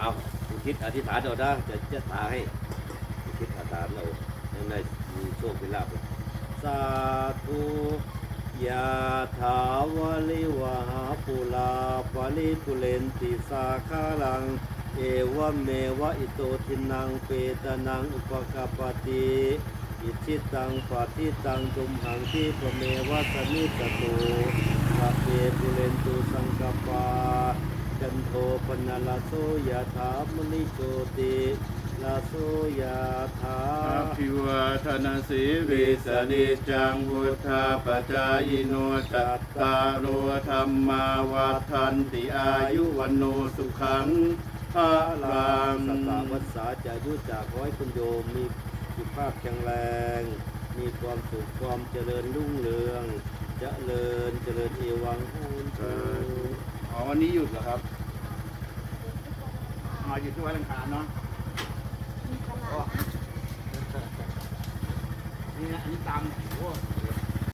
เอาคิดอธิษฐานเอาได้จะจะตาให้คิดอธิษฐานเอายังไงมีโชคมีลาภสาธุยาถาวลิวหาปุลาปาลิปุเรนติสาคาลัง เอวเมวะอิโตทินังเปตนังอุปกปปติอิชิตังปฏิตังจุมหังที่ปะเมวะสมิจตุสัพเพปุเรนตุสังกปา จันโทปนลาโสยถามณิโชติลาโสยถาอภิวาทนาสีวิสนิจังพุทธาปจายโนจัตตารโอธรรมาวัฏันติอายุวันโนสุขังภาลังสตาวัสสาจะอายุจากขอให้คุณโยมมีสุขภาพแข็งแรง มีความสุขความเจริญรุ่งเรือง เจริญเจริญเอวังอุนเถิดอ๋อ วันนี้หยุดเหรอครับมาหยุดทุกวันอังคารเนาะมีตลาดนะนี่นะอันนี้ตำโอ้